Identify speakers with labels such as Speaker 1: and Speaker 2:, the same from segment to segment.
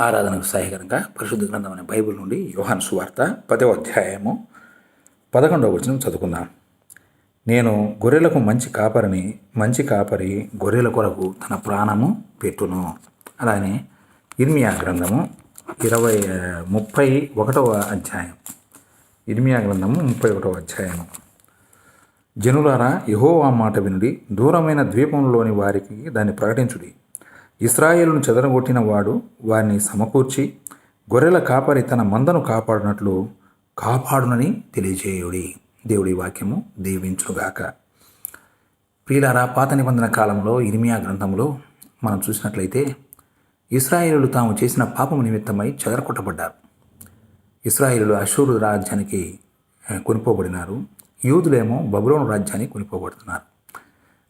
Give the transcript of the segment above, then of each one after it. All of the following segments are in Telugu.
Speaker 1: ఆరాధనకు సహాయకరంగా పరిశుద్ధ గ్రంథం అనే బైబిల్ నుండి యోహాను సువార్త పదవ అధ్యాయము పదకొండవ వచనం చదువుకుందాం. నేను గొర్రెలకు మంచి కాపరిని మంచి కాపరి గొర్రెల కొరకు తన ప్రాణము పెట్టును అలానే ఇర్మియా గ్రంథము ఇరవై ముప్పై ఒకటవ అధ్యాయం. ఇర్మియా గ్రంథము ముప్పై ఒకటవ అధ్యాయము. జనులారా యెహోవా మాట వినుడి దూరమైన ద్వీపంలోని వారికి దాన్ని ప్రకటించుడి. ఇస్రాయేలును చెదరగొట్టిన వాడు వారిని సమకూర్చి గొర్రెల కాపరి తన మందను కాపాడినట్లు కాపాడునని తెలియజేయుడి. దేవుడి వాక్యము దీవించుగాక ప్రియులారా పాత నిబంధన కాలంలో ఇరిమియా గ్రంథంలో మనం చూసినట్లయితే ఇస్రాయేలు తాము చేసిన పాపము నిమిత్తమై చెదరకొట్టబడ్డారు ఇస్రాయేలు అశూరు రాజ్యానికి కొనిపోబడినారు. యూదులేమో బబులోను రాజ్యానికి కొనిపోబడుతున్నారు.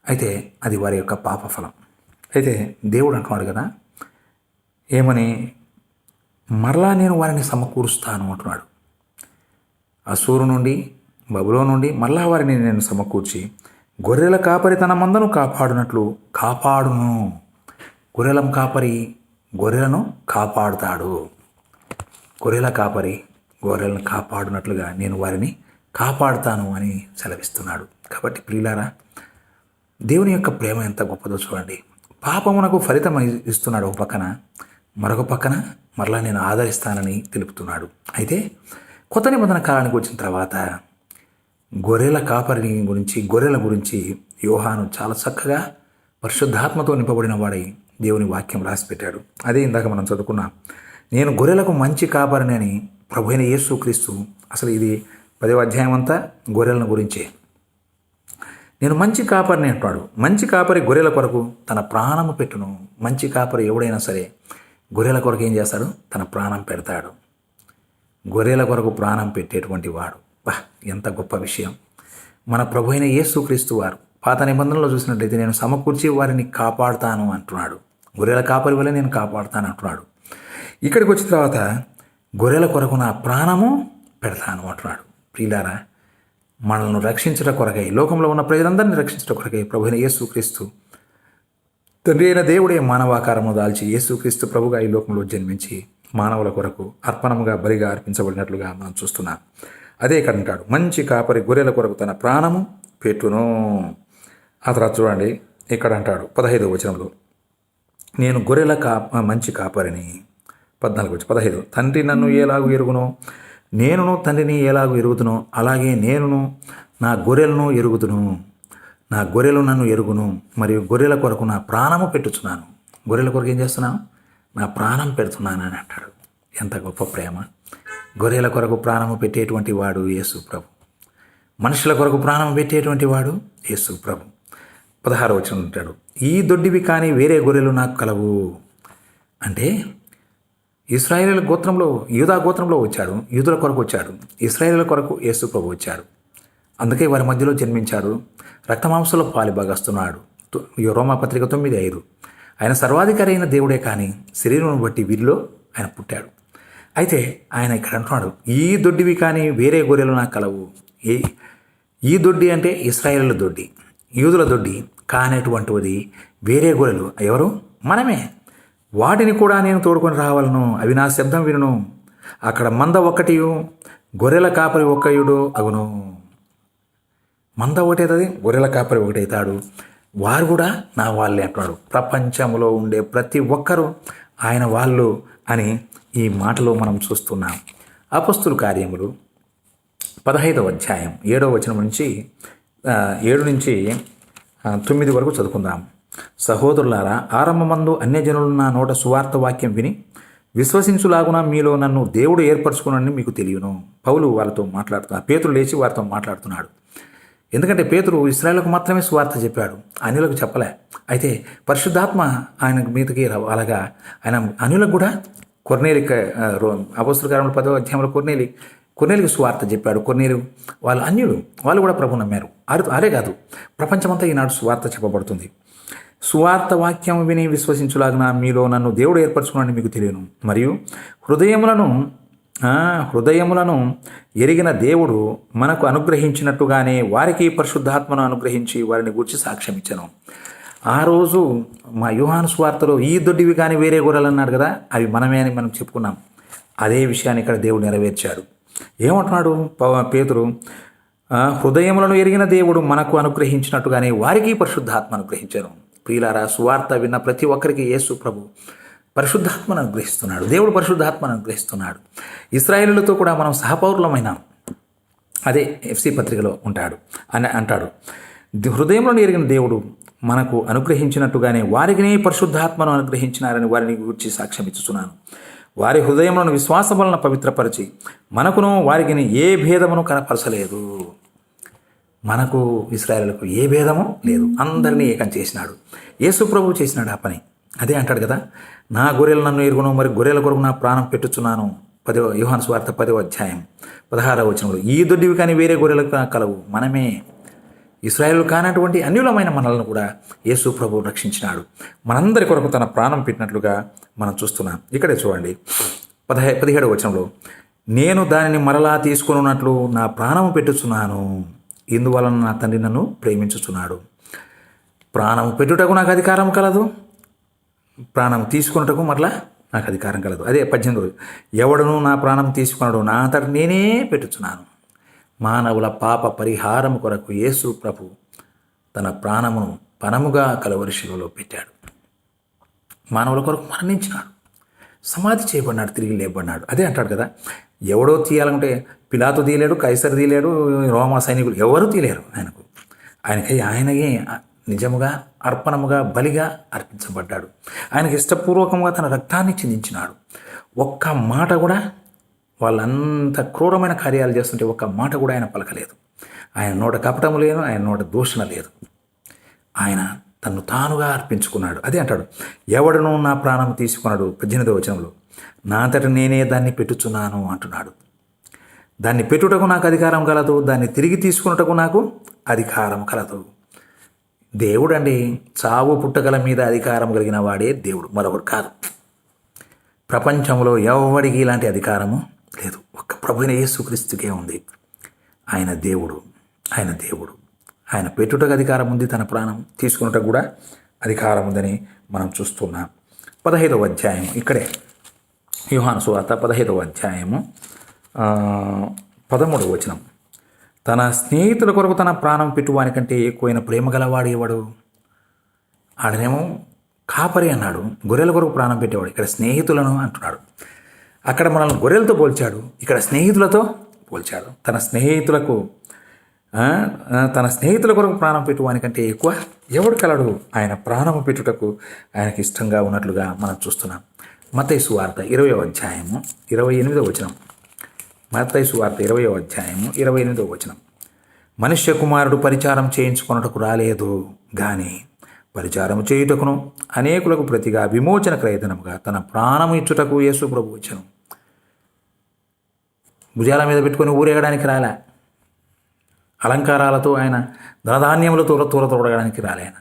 Speaker 1: అయితే అది వారి యొక్క పాప ఫలం. అయితే దేవుడు అంటున్నాడు కదా ఏమని? మరలా నేను వారిని సమకూరుస్తాను అంటున్నాడు. అసూరు నుండి బబులో నుండి మళ్ళా వారిని నేను సమకూర్చి గొర్రెల కాపరి తన మందను కాపాడునట్లు కాపాడును. గొర్రెలం కాపరి గొర్రెలను కాపాడుతాడు. గొర్రెల కాపరి గొర్రెలను కాపాడునట్లుగా నేను వారిని కాపాడుతాను అని సెలవిస్తున్నాడు. కాబట్టి ప్రియులారా దేవుని యొక్క ప్రేమ ఎంత గొప్పదో చూడండి. పాపమునకు ఫలితం ఇస్తున్నాడు ఒక పక్కన. మరొక పక్కన మరలా నేను ఆదరిస్తానని తెలుపుతున్నాడు. అయితే కొత్త నిబంధన కాలానికి వచ్చిన తర్వాత గొర్రెల కాపరిని గురించి గొర్రెల గురించి యోహాను చాలా చక్కగా పరిశుద్ధాత్మతో నింపబడిన వాడై దేవుని వాక్యం రాసిపెట్టాడు. అదే ఇందాక మనం చదువుకున్నాం నేను గొర్రెలకు మంచి కాపరిని అని ప్రభు అయిన యేసు క్రీస్తు అసలు ఇది పదవ అధ్యాయం అంతా గొర్రెలను గురించే. నేను మంచి కాపరిని అంటాడు. మంచి కాపరి గొర్రెల కొరకు తన ప్రాణము పెట్టును. మంచి కాపరి ఎవడైనా సరే గొర్రెల కొరకు ఏం చేస్తాడు? తన ప్రాణం పెడతాడు. గొర్రెల కొరకు ప్రాణం పెట్టేటువంటి వాడు. బా ఎంత గొప్ప విషయం. మన ప్రభు అయిన యేసుక్రీస్తు వారు పాత నిబంధనలో చూసినట్లయితే నేను సమకూర్చి వారిని కాపాడుతాను అంటున్నాడు. గొర్రెల కాపరి వల్ల నేను కాపాడుతాను అంటున్నాడు. ఇక్కడికి వచ్చిన తర్వాత గొర్రెల కొరకు నా ప్రాణము పెడతాను అంటున్నాడు. ప్రియులారా మనల్ని రక్షించట కొరకై లోకంలో ఉన్న ప్రజలందరినీ రక్షించట కొరకై ప్రభుని యేసుక్రీస్తు తండ్రి అయిన దేవుడే మానవాకారము దాల్చి యేసుక్రీస్తు ప్రభుగా ఈ లోకంలో జన్మించి మానవుల కొరకు అర్పణముగా బలిగా అర్పించబడినట్లుగా మనం చూస్తున్నాం. అదే ఇక్కడ అంటాడు మంచి కాపరి గొర్రెల కొరకు తన ప్రాణము పెట్టును. ఆ తర్వాత చూడండి ఇక్కడ అంటాడు పదహైదవ వచనంలో నేను గొర్రెల కా మంచి కాపరిని. పద్నాలుగు వచ్చి పదహైదు తండ్రి నన్ను ఎలాగూ ఎరుగునో? నేనును తండ్రిని ఎలాగో ఎరుగుతునో అలాగే నేనును నా గొర్రెలను ఎరుగుతును నా గొర్రెలు నన్ను ఎరుగును మరియు గొర్రెల కొరకు నా ప్రాణము పెట్టుచున్నాను. గొర్రెల కొరకు ఏం చేస్తున్నాను నా ప్రాణం పెడుతున్నాను అని అంటాడు. ఎంత గొప్ప ప్రేమ. గొర్రెల కొరకు ప్రాణము పెట్టేటువంటి వాడు యేసు ప్రభు. మనుషుల కొరకు ప్రాణం పెట్టేటువంటి వాడు యేసు ప్రభు. పదహారు వచ్చిన ఉంటాడు. ఈ దొడ్డివి కానీ వేరే గొర్రెలు నాకు కలవు. అంటే ఇస్రాయేల్ గోత్రంలో యూదా గోత్రంలో వచ్చాడు యూదుల కొరకు వచ్చాడు ఇస్రాయేల్ కొరకు యేసు ప్రభు వచ్చాడు. అందుకే వారి మధ్యలో జన్మించాడు రక్తమాంసంలో పాలిభాగస్తున్నాడు. తొ- ఈ రోమా పత్రిక తొమ్మిది ఐదు. ఆయన సర్వాధికారి అయిన దేవుడే కానీ శరీరం బట్టి వీరిలో ఆయన పుట్టాడు. అయితే ఆయన ఇక్కడ అంటున్నాడు ఈ దొడ్డివి కానీ వేరే గొర్రెలు నాకు కలవు. ఈ ఈ దొడ్డి అంటే ఇస్రాయేల్ దొడ్డి యూదుల దొడ్డి కానటువంటిది వేరే గొర్రెలు. ఎవరు? మనమే. వాటిని కూడా నేను తోడుకొని రావాలను. అవి నా శబ్దం వినును. అక్కడ మంద ఒక్కటియు గొర్రెల కాపరి ఒక్కయుడు అగును. మంద ఒకటవుతుంది గొర్రెల కాపరి ఒకటైతాడు. వారు కూడా నా వాళ్ళే అంటున్నాడు ప్రపంచంలో ఉండే ప్రతి ఒక్కరూ ఆయన వాళ్ళు అని ఈ మాటలో మనం చూస్తున్నాం. అపస్తుల కార్యములు పదహైదవ అధ్యాయం ఏడవ వచనం నుంచి ఏడు నుంచి తొమ్మిది వరకు చదువుకుందాం. సహోదరులారా ఆరంభమందు అన్యజనులు నా నోట సువార్త వాక్యం విని విశ్వసించులాగున మీలో నన్ను దేవుడు ఏర్పరచుకునని మీకు తెలియను. పౌలు వారితో మాట్లాడుతున్నాడు పేతులు లేచి వారితో మాట్లాడుతున్నాడు. ఎందుకంటే పేతురు ఇస్రాయలకు మాత్రమే సువార్త చెప్పాడు అన్యులకు చెప్పలే. అయితే పరిశుద్ధాత్మ ఆయన మీదకి అలాగా ఆయన అన్యులకు కూడా కొర్నేలి అపస్తుకారంలో పదో అధ్యాయంలో కొర్నేలి కొన్నేలికి సువార్త చెప్పాడు. కొన్నేలు వాళ్ళు అన్యులు వాళ్ళు కూడా ప్రభు నమ్మారు. అరు అరే కాదు ప్రపంచమంతా ఈనాడు సువార్త చెప్పబడుతుంది. సువార్త వాక్యం విని విశ్వసించులాగిన మీలో నన్ను దేవుడు ఏర్పరచుకున్నాడని మీకు తెలియను. మరియు హృదయములను హృదయములను ఎరిగిన దేవుడు మనకు అనుగ్రహించినట్టుగానే వారికి పరిశుద్ధాత్మను అనుగ్రహించి వారిని గూర్చి సాక్ష్యం ఇచ్చాను ఆ రోజు మా యుహాను స్వార్థలో ఈ దొడ్డివి కానీ వేరే గొర్రెలు అన్నాడు కదా అవి మనమే అని మనం చెప్పుకున్నాం. అదే విషయాన్ని ఇక్కడ దేవుడు నెరవేర్చాడు. ఏమంటున్నాడు పేతురు? హృదయములను ఎరిగిన దేవుడు మనకు అనుగ్రహించినట్టుగానే వారికి పరిశుద్ధాత్మ అనుగ్రహించాను. ప్రియులారా సువార్త విన్న ప్రతి ఒక్కరికి యేసు ప్రభు పరిశుద్ధాత్మను అనుగ్రహిస్తున్నాడు. దేవుడు పరిశుద్ధాత్మను అనుగ్రహిస్తున్నాడు. ఇస్రాయేలులతో కూడా మనం సహపౌరులమైన అదే ఎఫ్సి పత్రికలో ఉంటాడు అని అంటాడు. హృదయంలో ఎరిగిన దేవుడు మనకు అనుగ్రహించినట్టుగానే వారికినే పరిశుద్ధాత్మను అనుగ్రహించినారని వారిని గురించి సాక్ష్యం ఇచ్చుతున్నాను వారి హృదయంలోని విశ్వాసం వలన పవిత్రపరిచి మనకును వారికిని ఏ భేదమును కనపరచలేదు. మనకు ఇస్రాయలకు ఏ భేదము లేదు. అందరినీ ఏకం చేసినాడు. యేసు ప్రభు చేసినాడు ఆ పని. అదే అంటాడు కదా నా గొర్రెలు నన్ను ఎరుగును మరి గొర్రెల కొరకు నా ప్రాణం పెట్టుచున్నాను. పదవ యోహాను స్వార్థ పదవ అధ్యాయం పదహారవ వచనంలో ఈ దొడ్డివి కానీ వేరే గొర్రెలకు కలవు. మనమే ఇస్రాయేల్ కానటువంటి అన్యులమైన మనల్ని కూడా యేసు ప్రభు రక్షించినాడు. మనందరి కొరకు తన ప్రాణం పెట్టినట్లుగా మనం చూస్తున్నాం. ఇక్కడే చూడండి. పదహే పదిహేడవ వచనంలో నేను దానిని మరలా తీసుకున్నట్లు నా ప్రాణము పెట్టుచున్నాను. ఇందువలన నా తండ్రి నన్ను ప్రేమించుచున్నాడు? ప్రాణము పెట్టుటకు నాకు అధికారం కలదు. ప్రాణం తీసుకున్నటకు మరలా నాకు అధికారం కలదు. అదే పద్దెనిమిది రోజు ఎవడను నా ప్రాణం తీసుకున్నాడు నా అంతట నేనే పెట్టుచున్నాను. మానవుల పాప పరిహారం కొరకు యేసు ప్రభు తన ప్రాణమును పనముగా కలవరిశిలో పెట్టాడు. మానవుల కొరకు మరణించినాడు. సమాధి చేయబడినాడు తిరిగి లేబడినాడు అదే అంటాడు కదా ఎవడో తీయాలంటే పిలాతో తీయలేడు కైసర్ తీయలేడు రోమా సైనికులు ఎవరు తీయలేరు ఆయనకు. ఆయనకి ఆయనగే నిజముగా అర్పణముగా బలిగా అర్పించబడ్డాడు. ఆయనకి ఇష్టపూర్వకంగా తన రక్తాన్ని చిందించినాడు. ఒక్క మాట కూడా వాళ్ళంత క్రూరమైన కార్యాలు చేస్తుంటే ఒక్క మాట కూడా ఆయన పలకలేదు. ఆయన నోట కపటము లేదు ఆయన నోట దూషణ లేదు. ఆయన తను తానుగా అర్పించుకున్నాడు. అదే అంటాడు ఎవడను నా ప్రాణం తీసుకున్నాడు పద్దెనిమిదవ వచనంలో. నా అంతట నేనే దాన్ని పెట్టుచున్నాను అంటున్నాడు. దాన్ని పెట్టుటకు నాకు అధికారం కలదు దాన్ని తిరిగి తీసుకున్నటకు నాకు అధికారం కలదు. దేవుడండి చావు పుట్టగల మీద అధికారం కలిగిన వాడే దేవుడు మరొకడు కాదు. ప్రపంచంలో ఎవడికి ఇలాంటి అధికారము లేదు. ఒక్క ప్రభుని యేసుక్రీస్తుకే ఉంది. ఆయన దేవుడు ఆయన దేవుడు. ఆయన పెట్టుటకు అధికారం ఉంది తన ప్రాణం తీసుకున్నటకు కూడా అధికారం ఉందని మనం చూస్తున్నాం. పదహైదవ అధ్యాయం ఇక్కడే. వ్యూహాను సువార్త పదహైదవ అధ్యాయము పదమూడవ వచనం. తన స్నేహితుల కొరకు తన ప్రాణం పెట్టువానికంటే ఎక్కువైన ప్రేమ గలవాడు ఎవడు? ఆడనేమో కాపరి అన్నాడు గొర్రెల కొరకు ప్రాణం పెట్టేవాడు ఇక్కడ స్నేహితులను అంటున్నాడు. అక్కడ మనల్ని గొర్రెలతో పోల్చాడు ఇక్కడ స్నేహితులతో పోల్చాడు. తన స్నేహితులకు తన స్నేహితుల కొరకు ప్రాణం పెట్టువానికంటే ఎక్కువ ఎవడు కలడు? ఆయన ప్రాణము పెట్టుటకు ఆయనకి ఇష్టంగా ఉన్నట్లుగా మనం చూస్తున్నాం. మతైసు వార్త ఇరవై అధ్యాయము ఇరవై ఎనిమిదో వచనం. మతైసు వార్త ఇరవై అధ్యాయము ఇరవై ఎనిమిదో వచనం. మనుష్య కుమారుడు పరిచారం చేయించుకొనుటకు రాలేదు కానీ పరిచారం చేయుటకును అనేకులకు ప్రతిగా విమోచన క్రయధనముగా తన ప్రాణము ఇచ్చుటకు యేసు ప్రభు వచ్చను. భుజాల మీద పెట్టుకొని ఊరేగడానికి రాలే? అలంకారాలతో ఆయన ధనధాన్యములతో తూర తూర రాలే ఆయన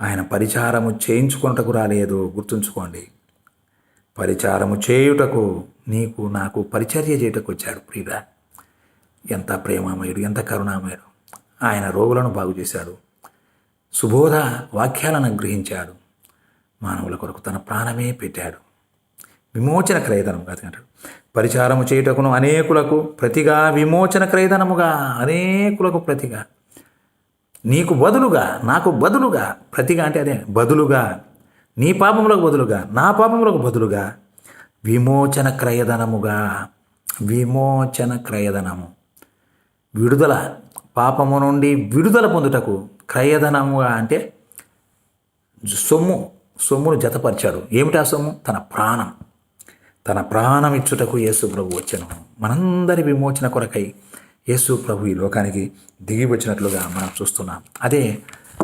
Speaker 1: ఆయన పరిచారము చేయించుకొనుటకు రాలేదు. గుర్తుంచుకోండి. పరిచారము చేయుటకు నీకు నాకు పరిచర్య చేయుటకు వచ్చాడు ప్రియుడా. ఎంత ప్రేమామయుడు ఎంత కరుణామయుడు. ఆయన రోగులను బాగు చేశాడు. సుబోధ వాక్యాలను గ్రహించాడు మానవుల కొరకు తన ప్రాణమే పెట్టాడు. విమోచన క్రయధనముగా కాదు అంటాడు. పరిచారము చేయుటకును అనేకులకు ప్రతిగా విమోచన క్రయధనముగా అనేకులకు ప్రతిగా. నీకు బదులుగా నాకు బదులుగా ప్రతిగా అంటే అదే బదులుగా. నీ పాపములకు బదులుగా నా పాపములకు బదులుగా. విమోచన క్రయధనముగా విమోచన క్రయధనము. విడుదల పాపము నుండి విడుదల పొందుటకు క్రయధనముగా అంటే సొమ్ము సొమ్మును జతపరిచాడు. ఏమిటా సొమ్ము? తన ప్రాణం. తన ప్రాణం ఇచ్చుటకు యేసు ప్రభు వచ్చాను. మనందరి విమోచన కొరకై యేసు ప్రభు ఈ లోకానికి దిగి వచ్చినట్లుగా మనం చూస్తున్నాం. అదే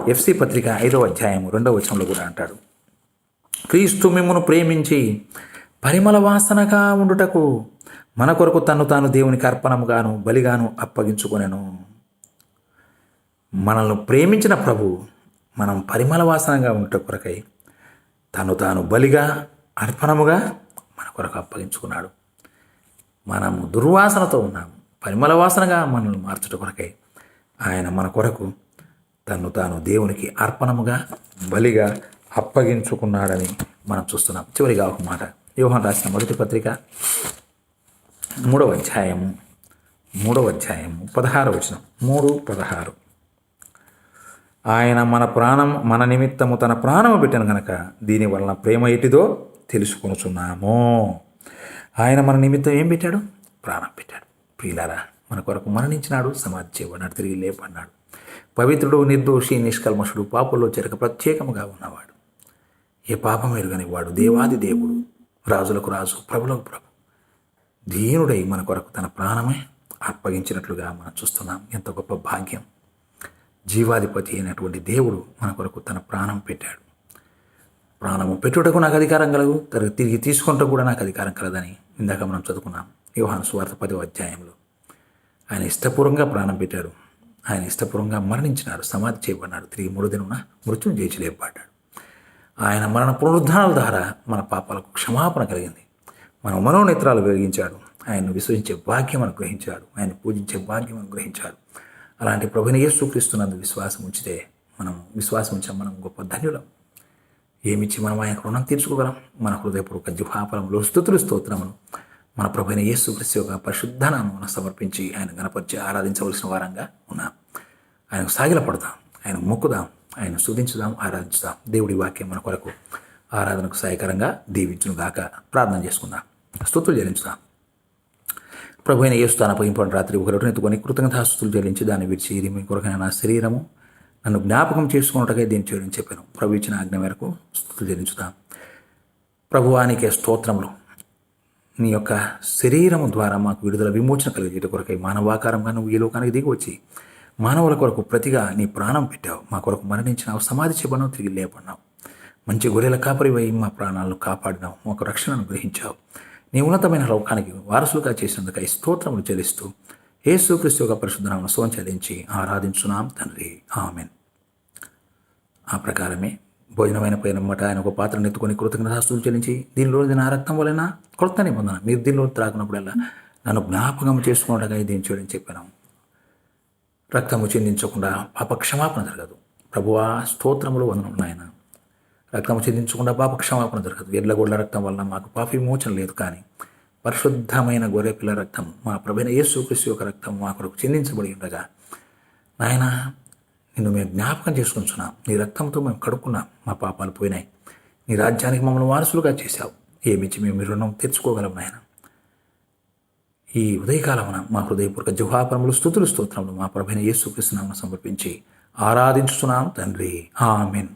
Speaker 1: ఎఫ్సి పత్రిక ఐదవ అధ్యాయం రెండవ వచనంలో కూడా అంటాడు. క్రీస్తు మిమ్మును ప్రేమించి పరిమళ వాసనగా ఉండుటకు మన కొరకు తను తాను దేవునికి అర్పణముగాను బలిగాను అప్పగించుకొనెను. మనల్ని ప్రేమించిన ప్రభు మనం పరిమళ వాసనగా ఉండుట కొరకై తను తాను బలిగా అర్పణముగా మన కొరకు అప్పగించుకున్నాడు. మనము దుర్వాసనతో ఉన్నాము పరిమళ వాసనగా మనల్ని మార్చుట కొరకై ఆయన మన కొరకు తను తాను దేవునికి అర్పణముగా బలిగా అప్పగించుకున్నాడని మనం చూస్తున్నాం. చివరిగా ఒక మాట. వ్యూహం రాసిన మొదటి పత్రిక మూడవ అధ్యాయము మూడవ అధ్యాయము పదహారు వచనం. మూడు పదహారు. ఆయన మన ప్రాణం మన నిమిత్తము తన ప్రాణము పెట్టాను గనక దీనివలన ప్రేమ ఎటిదో తెలుసుకొనుచున్నాము. ఆయన మన నిమిత్తం ఏం పెట్టాడు? ప్రాణం పెట్టాడు. ప్రియులారా మన కొరకు మరణించినాడు సమాధి చేయబడినాడు తిరిగి లేపన్నాడు పవిత్రుడు నిర్దోషి నిష్కల్మషుడు పాపంలో చెరక ప్రత్యేకముగా ఉన్నవాడు. ఏ పాపం ఎరుగని వాడు దేవాది దేవుడు. రాజులకు రాజు ప్రభులకు ప్రభు. దీనుడై మన కొరకు తన ప్రాణమే అప్పగించినట్లుగా మనం చూస్తున్నాం. ఎంత గొప్ప భాగ్యం. జీవాధిపతి అయినటువంటి దేవుడు మన కొరకు తన ప్రాణం పెట్టాడు. ప్రాణము పెట్టుటకు నాకు అధికారం కలదు తరగతి తిరిగి తీసుకుంటూ కూడా నాకు అధికారం కలదని ఇందాక మనం చదువుకున్నాం. యోహాను స్వార్థ పదవ అధ్యాయంలో. ఆయన ఇష్టపూర్వంగా ప్రాణం పెట్టాడు. ఆయన ఇష్టపూర్వంగా మరణించినాడు. సమాధి చేయబడినాడు. తిరిగి మూడు దినమున మృత్యుని చేసి లేపబడ్డాడు. ఆయన మరణ పునరుద్ధానాల ద్వారా మన పాపాలకు క్షమాపణ కలిగింది. మన మనోనేత్రాలు వెలిగించాడు. ఆయన్ను విశ్వసించే భాగ్యం అనుగ్రహించాడు. ఆయన పూజించే భాగ్యం అనుగ్రహించాడు. అలాంటి ప్రభుని యేసుక్రీస్తునందు విశ్వాసం ఉంచితే మనం విశ్వాసం ఉంచాం మనం గొప్ప ధన్యులం. ఏమిచ్చి మనం ఆయన రుణం తీర్చుకోగలం? మన హృదయపూర్వక జిహాఫలంలో స్థుతులు స్తోత్రమును మన ప్రభుైన యేసుక్రీస్తు యొక్క పరిశుద్ధ నామమున సమర్పించి ఆయన గణపరిచి ఆరాధించవలసిన వారంగా ఉన్నాం. ఆయనకు సాగిలపడదాం ఆయన మొక్కుదాం ఆయన శుధించుదాం ఆరాధించుదాం. దేవుడి వాక్యం మన కొరకు ఆరాధనకు సహాయకరంగా దీవించును గాక. ప్రార్థన చేసుకుందాం స్థుతులు చెల్లించుదాం. ప్రభు అయిన యేసు తాను రాత్రి ఒక రొట్టెను ఎత్తుకొని కృతజ్ఞతాస్తుతులు చెల్లించి దాన్ని విడిచి ఇది మీ కొరకైన నా శరీరము నన్ను జ్ఞాపకం చేసుకున్నట్టుగా దీన్ని చేయడం చెప్పాను. ప్రభు ఇచ్చిన ఆజ్ఞ మేరకు స్థుతులు చెల్లించుదాం. ప్రభువానికి స్తోత్రములు. నీ యొక్క శరీరము ద్వారా మాకు విడుదల విమోచన కలిగేట కొరకై మానవాకారంగా నువ్వు ఈ లోకానికి దిగి వచ్చి మానవుల కొరకు ప్రతిగా నీ ప్రాణం పెట్టావు. మా కొరకు మరణించినావు సమాధి చేయబడినావు తిరిగి లేపడినావు మంచి గొర్రెల కాపరివై మా ప్రాణాలను కాపాడినావు మాకు రక్షణను గ్రహించావు. నీ ఉన్నతమైన లోకానికి వారసులుగా చేసినందుకై స్తోత్రములు చెల్లిస్తూ యేసుక్రీస్తు యొక్క పరిశుద్ధనామ సోం చెల్లించి ఆరాధించున్నాం తండ్రి. ఆమెన్. ఆ ప్రకారమే భోజనమైన పోయినమ్మట ఆయన ఒక పాత్రను ఎత్తుకొని కృతజ్ఞతాస్తులు చెల్లించి దీనిలో నా రక్తం వలన కొత్త నిబంధన మీరు దీనిలో త్రాకున్నప్పుడల్లా నన్ను జ్ఞాపకం చేసుకున్నట్టుగా దీన్ని చేయడం చెప్పాను. రక్తము చెందించకుండా పాపక్షమాపణ జరగదు. ప్రభువా స్తోత్రములు వందనం నాయన. రక్తము చెందించకుండా పాపక్షమాపణ జరగదు. ఎడ్లగొడ్ల రక్తం వలన మాకు పాప విమోచన లేదు కానీ పరిశుద్ధమైన గొర్రెపిల్ల రక్తం మా ప్రభైన యేసుక్రీస్తు యొక్క రక్తం మా కొరకు చెందించబడి ఉండగా నాయన నిన్ను మేము జ్ఞాపకం చేసుకుంటున్నాం. నీ రక్తంతో మేము కడుక్కున్నాం. మా పాపాలు పోయినాయి. నీ రాజ్యానికి మమ్మల్ని వారసులుగా చేశావు. ఏమిచ్చి మేము మీ రుణం తెచ్చుకోగలం నాయన? ఈ ఉదయకాలమున మా హృదయపూర్వక జుహాపరములు స్థుతులు స్తోత్రములు మా ప్రభైన యేసుక్రీస్తునామను సమర్పించి ఆరాధించుతున్నాం తండ్రి. ఆమెన్.